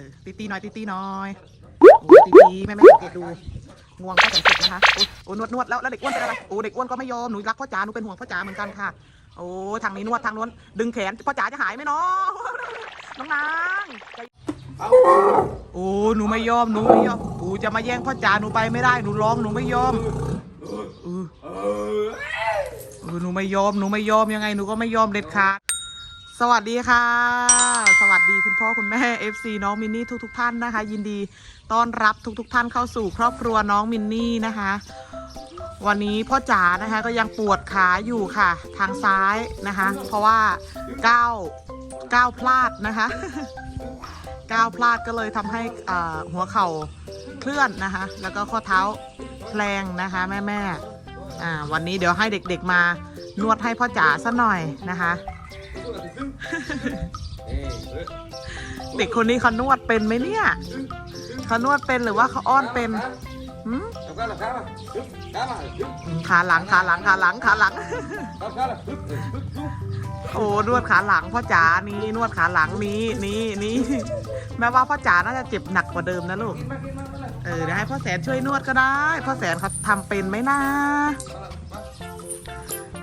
อตีตีหน่อยตีตีหน่อยตีตีแม่แม่สังเกตดูงวงก็แสนสุดนะคะโอ้นวดนวดแล้วแล้วเด็กอ้วนเป็นอะไรโอ้เด็กอ้วนก็ไม่ยอมหนูรักพ่อจ๋าหนูเป็นห่วงพ่อจ๋าเหมือนกันค่ะ โอ้ทางนี้นวดทางนู้นดึงแขนพ่อจ๋าจะหายไหมเนาะน้องนางโอ้หนูไม่ยอมหนูไม่ยอมโอ้จะมาแย่งพ่อจ๋าหนูไปไม่ได้หนูร้องหนูไม่ยอมเออหนูไม่ยอมหนูไม่ยอมยังไงหนูก็ไม่ยอมเด็ดขาด สวัสดีค่ะ สวัสดีคุณพ่อคุณแม่ FC น้องมินนี่ทุกทท่านนะคะ ยินดีต้อนรับทุกทท่านเข้าสู่ครอบครัวน้องมินนี่นะคะ วันนี้พ่อจ๋านะคะก็ยังปวดขาอยู่ค่ะ ทางซ้ายนะคะ เพราะว่าก้าวก้าวพลาดนะคะก้าวพลาดก็เลยทำให้อ่าหัวเข่าเคลื่อนนะคะ แล้วก็ข้อเท้าแพลงนะคะแม่แม่อ่าวันนี้เดี๋ยวให้เด็กๆมานวดให้พ่อจ๋าสัหน่อยนะคะ เด็กคนนี้เขานวดเป็นไหมเนี่ยเขานวดเป็นหรือว่าเขาอ้อนเป็นหืมขาหลังขาหลังขาหลังขาหลัง โอ้นวดขาหลังพ่อจ๋านี่นวดขาหลังนี้นี่นี่แม้ว่าพ่อจ๋าน่าจะเจ็บหนักกว่าเดิมนะลูกเออเดี๋ยวให้พ่อแสนช่วยนวดก็ได้ พ่อแสนเขาทำเป็นไหมนะ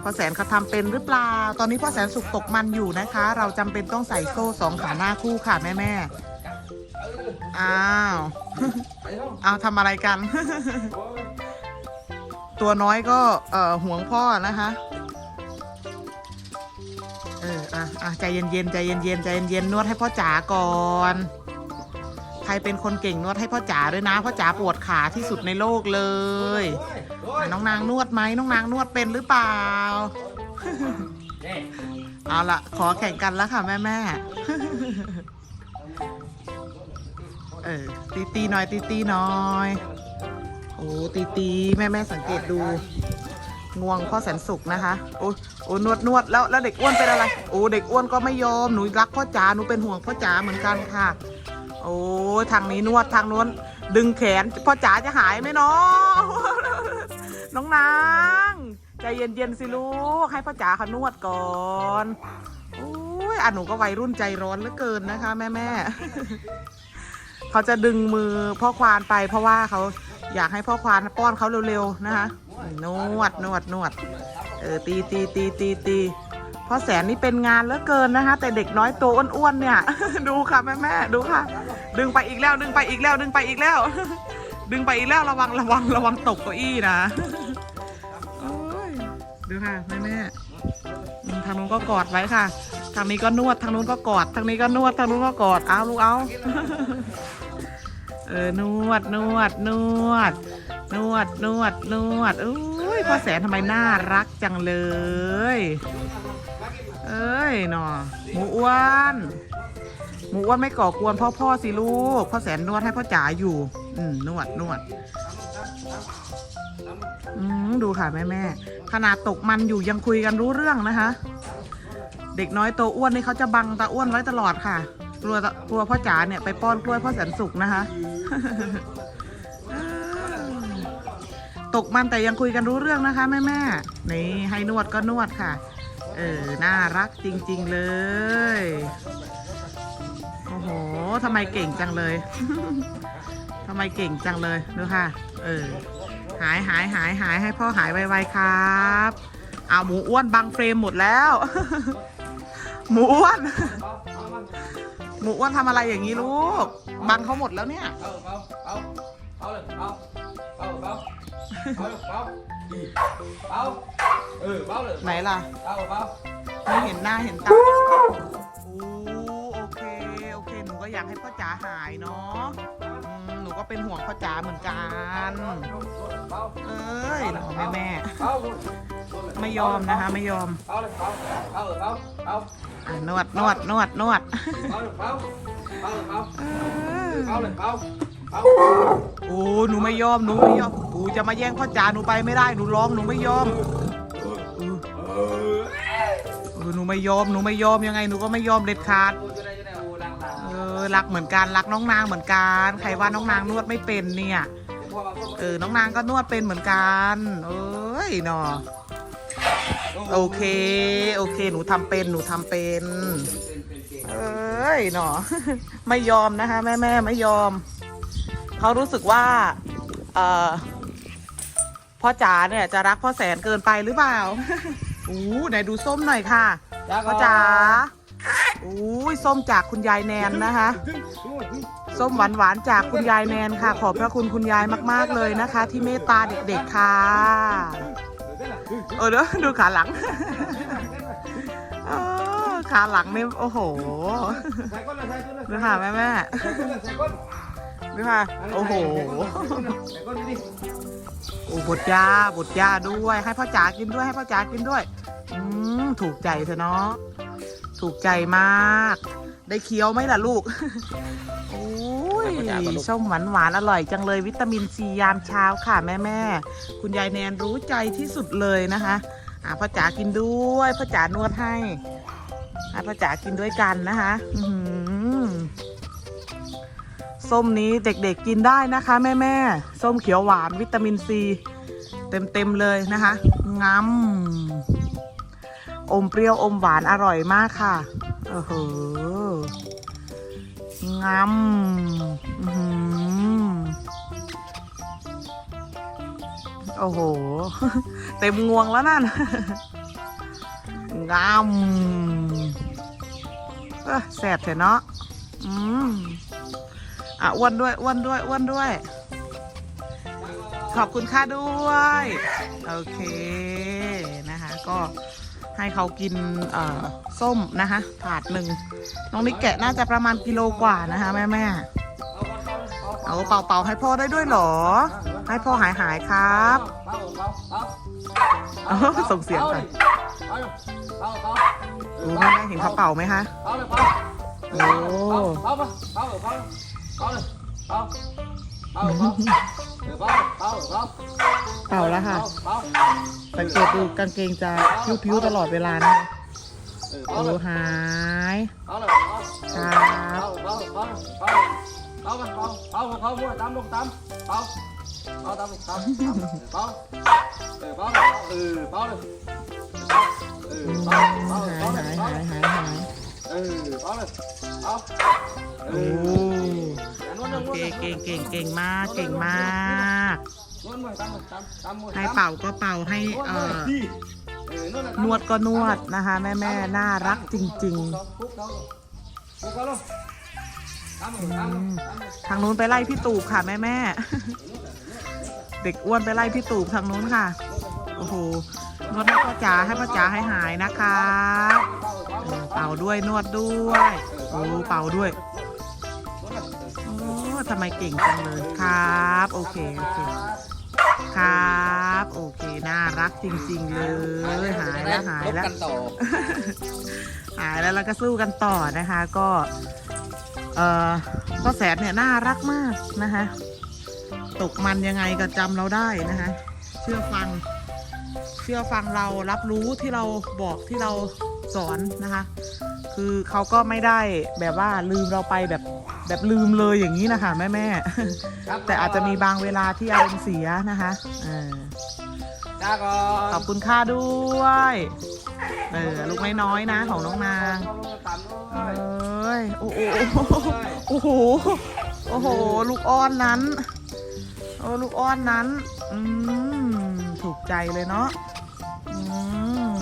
พ่อแสนเขาทำเป็นหรือเปล่า ตอนนี้พ่อแสนสุกตกมันอยู่นะคะ เราจำเป็นต้องใส่โซ่สองขาหน้าคู่ค่ะแม่แม่ๆอ้าวเอาทำอะไรกัน ตัวน้อยก็เอ่อห่วงพ่อนะคะเอออะอะใจเย็นๆใจเย็นๆใจเย็นๆนวดให้พ่อจ๋าก่อน ใครเป็นคนเก่งนวดให้พ่อจ๋าด้วยนะพ่อจ๋าปวดขาที่สุดในโลกเลยอะน้องนางนวดไหมน้องนางนวดเป็นหรือเปล่า เอาละขอแข่งกันแล้วค่ะแม่แม่เออตีตีหน่อยตีตีหน่อยโอ้ตีตีแม่แม่สังเกตดูงวงพ่อแสนสุกนะคะโอ้โอ้นวดนวดแล้วแล้วเด็กอ้วนเป็นอะไร โอ้เด็กอ้วนก็ไม่ยอมหนูรักพ่อจ๋าหนูเป็นห่วงพ่อจ๋าเหมือนกันค่ะ อ้ทางนี้นวดทางนู้นดึงแขนพ่อจ๋าจะหายไหมเนาะน้องนางใจเย็นๆสิลูกให้พ่อจ๋าเขานวดก่อนโอ้ยอะหนูก็วัยรุ่นใจร้อนเหลือเกินนะคะ แม่แม่ๆเขาจะดึงมือพ่อควานไป เพราะว่าเขาอยากให้พ่อควานป้อนเขาเร็วๆนะคะนวดนวดนวดเออตีตีตีตีตีพ่อแสนนี่เป็นงานเหลือเกินนะคะ แต่เด็กน้อยตัวอ้วนๆเนี่ย ดูค่ะแม่แม่ๆดูค่ะ ดึงไปอีกแล้วดึงไปอีกแล้วดึงไปอีกแล้ว ดึงไปอีกแล้วระวังระวังระวังตกเก้าอี้นะโอ้ยดูค่ะแม่แม่ทางนู้นก็กอดไว้ค่ะ ทางนี้ก็นวดทางนู้นก็กอดทางนี้ก็นวดทางนู้นก็กอดเอาลูกเอาเออนวดนวดนวด นวดนวดนวดอุ้ยพ่อแสนทำไมน่ารักจังเลย เอ้ยหนอหมูอ้วน หมูอ้วนไม่ก่อกวนพ่อพ่อสิลูกพ่อแสนนวดให้พ่อจ๋าอยู่ อืมนวดนวดอืมดูค่ะแม่แม่ขนาดตกมันอยู่ยังคุยกันรู้เรื่องนะคะ เด็กน้อยโตวอ้วนนี่เขาจะบังตาอ้วนไว้ตลอดค่ะ กลัวกลัวพ่อจ๋าเนี่ยไปป้อนกล้วยพ่อแสนสุกนะคะตกมันแต่ยังคุยกันรู้เรื่องนะคะแม่แม่นี่ให้นวดก็นวดค่ะ เออ น่ารักจริง ๆ เลย ทำไมเก่งจังเลย ทำไมเก่งจังเลยดูค่ะ เออ หายหายหายหายให้พ่อหายไวๆครับเอาหมูอ้วนบังเฟรมหมดแล้ว หมูอ้วน หมูอ้วนทำอะไรอย่างนี้ลูก บังเขาหมดแล้วเนี่ยไหนล่ะไม่เห็นหน้าเห็นตา ให้พ่อจ๋าหายเนาะอืมหนูก็เป็นห่วงพ่อจ๋าเหมือนกัน เอ้ยหนูแม่แม่ไม่ยอมนะคะ ไม่ยอมอะนวดนวดนวดนวดเออโอ้หนูไม่ยอมหนูไม่ยอมโอ้จะมาแย่งพ่อจ๋าหนูไปไม่ได้หนูร้องหนูไม่ยอมเออหนูไม่ยอมหนูไม่ยอมยังไงหนูก็ไม่ยอมเด็ดขาด รักเหมือนกันรักน้องนางเหมือนกัน ใครว่าน้องนางนวดไม่เป็นเนี่ย เออ น้องนางก็นวดเป็นเหมือนกัน เอ้ยเนาะโอเค โอเค หนูทำเป็น หนูทำเป็น เอ้ยหนอไม่ยอมนะคะ แม่แม่ไม่ยอม เขารู้สึกว่า เอ่อพ่อจ๋าเนี่ยจะรักพ่อแสนเกินไปหรือเปล่าอู้ไหนดูส้มหน่อยค่ะ พ่อจ๋า อู้ยส้มจากคุณยายแนนนะคะ ส้มหวานหวานๆจากคุณยายแนนค่ะ ขอบพระคุณคุณยายมาก ๆ เลยนะคะ ที่เมตตาเด็ก ๆ ค่ะ เออเดี๋ยวดูขาหลังขาหลังนี่โอ้โหดูค่ะแม่แม่ดูค่ะโอ้โหโอ้บดยาบดยาด้วย ให้พ่อจ๋ากินด้วยให้พ่อจ๋ากินด้วย อืมถูกใจเธอะเนาะ ถูกใจมาก ได้เคี้ยวไหมล่ะลูก โอ้ยส้มหวานหวานๆอร่อยจังเลยวิตามินซียามเช้าค่ะแม่แม่ๆคุณยายแนนรู้ใจที่สุดเลยนะคะอ่าพ่อจ๋ากินด้วยพ่อจ๋านวดให้ให้พ่อจ๋ากินด้วยกันนะคะอื้อหือส้มนี้เด็กๆกินได้นะคะ แม่แม่ๆส้มเขียวหวานวิตามินซี เต็มๆเลยนะคะงำ อมเปรี้ยวอมหวานอร่อยมากค่ะโอ้โหงำอื้อหือโอ้โห เต็มงวงแล้วนั่นงำเออแสบเถอะเนาะอืมอะอ้วนด้วยอ้วนด้วยอ้วนด้วย ขอบคุณค่าด้วย โอเคนะคะ ก็ ให้เขากินส้มนะคะถาดหนึ่งน้องนิกแกะน่าจะประมาณกิโลกว่านะคะแม่แม่เอาเป่าเป่าให้พ่อได้ด้วยหรอ ให้พ่อหายหายครับเอาส่งเสียงไปโอ้แม่แม่เห็นเขาเป่าไหมคะโอ้ เป่าแล้วค่ะสังเกตดูกางเกงจะพิ้วๆตลอดเวลานะคะโอ้หายครับอืมหายหายหายหาย หายหายโอ้โอเคเก่งเก่งเก่งมากเก่งมากให้เป่าก็เป่าให้เอ่อนวดก็นวดนะคะ แม่แม่ๆน่ารักจริงๆทางนู้นไปไล่พี่ตูบค่ะแม่แม่ๆ เด็กอ้วนไปไล่พี่ตูบทางนู้นค่ะ โอ้โหนวดให้พ่อจ๋าให้พ่อจ๋าให้หายนะคะ เป่าด้วยนวดด้วยโอ้เป่าด้วยโอ้ทำไมเก่งจังเลยครับ โอเคโอเคครับ โอเคน่ารักจริง ๆ เลยหายแล้วหายแล้วหายแล้วเราก็สู้กันต่อนะคะก็เอ่อพ่อแสนเนี่ยน่ารักมากนะคะตกมันยังไงก็จำเราได้นะคะเชื่อฟัง เชื่อฟังเรารับรู้ที่เราบอกที่เรา สอนนะคะ คือเขาก็ไม่ได้แบบว่าลืมเราไปแบบแบบลืมเลยอย่างนี้นะคะแม่แม่ๆแต่อาจจะมีบางเวลาที่อารมณ์เสียนะคะเออจ้าก่อนขอบคุณค่าด้วยเออลูกน้อยๆนะ ของน้องนางเอ้ยโอ้โหโอ้โหโอ้โห ลูกอ้อนนั้น โอ้ลูกอ้อนนั้น อืม ถูกใจเลยเนาะ อืม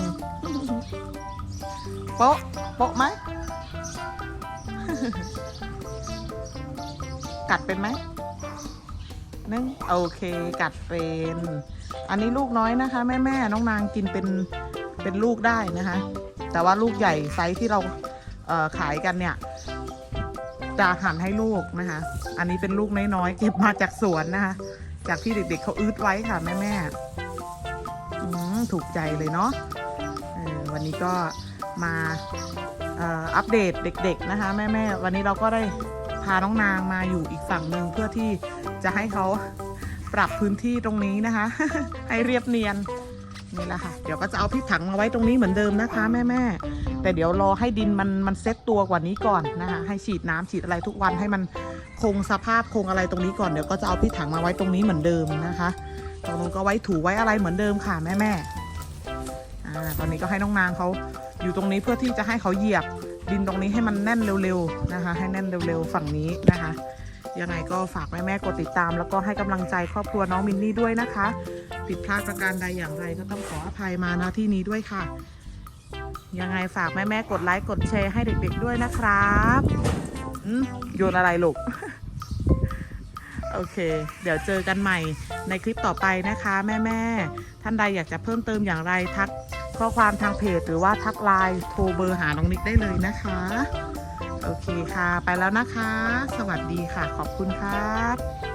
โป๊ะโป๊ะไหม กัดเป็นไหมนึ่งโอเค กัดเป็น อันนี้ลูกน้อยนะคะ แม่แม่น้องนางกินเป็นเป็นลูกได้นะคะ แต่ว่าลูกใหญ่ไซส์ที่เราเขายกันเนี่ยจะหั่นให้ลูกนะคะ อันนี้เป็นลูกน้อยๆเก็บมาจากสวนนะคะ จากที่เด็กๆเขาอืดไว้ค่ะแม่แม่ถูกใจเลยเนาะวันนี้ก็ มาอัปเดตเด็ก ๆนะคะ แม่ๆวันนี้เราก็ได้พาน้องนางมาอยู่อีกฝั่งหนึ่งเพื่อที่จะให้เขาปรับพื้นที่ตรงนี้นะคะ ให้เรียบเนียนนี่แหละค่ะ เดี๋ยวก็จะเอาพี่ถังมาไว้ตรงนี้เหมือนเดิมนะคะ แม่แม่ๆแต่เดี๋ยวรอให้ดินมันมันเซ็ตตัวกว่านี้ก่อนนะคะ ให้ฉีดน้ำฉีดอะไรทุกวันให้มันคงสภาพคงอะไรตรงนี้ก่อนเดี๋ยวก็จะเอาพี่ถังมาไว้ตรงนี้เหมือนเดิมนะคะตรงนู้นก็ไว้ถูไว้อะไรเหมือนเดิมค่ะแม่แม่ ๆอ่าตอนนี้ก็ให้น้องนางเขาอยู่ตรงนี้เพื่อที่จะให้เขาเหยียบดินตรงนี้ให้มันแน่นเร็วๆนะคะ ให้แน่นเร็วๆฝั่งนี้นะคะยังไงก็ฝากแม่ๆกดติดตาม แล้วก็ให้กำลังใจครอบครัวน้องมินนี่ด้วยนะคะ ผิดพลาดประการใดอย่างไรก็ต้องขออภัยมาณที่นี้ด้วยค่ะ ยังไงฝากแม่ๆกดไลค์กดแชร์ให้เด็กๆด้วยนะครับโยนอะไรลูกโอเค เดี๋ยวเจอกันใหม่ในคลิปต่อไปนะคะ แม่ๆท่านใดอยากจะเพิ่มเติมอย่างไรทัก ข้อความทางเพจหรือว่าทักไลน์โทรเบอร์หาน้องนิกได้เลยนะคะ โอเคค่ะ ไปแล้วนะคะ สวัสดีค่ะ ขอบคุณครับ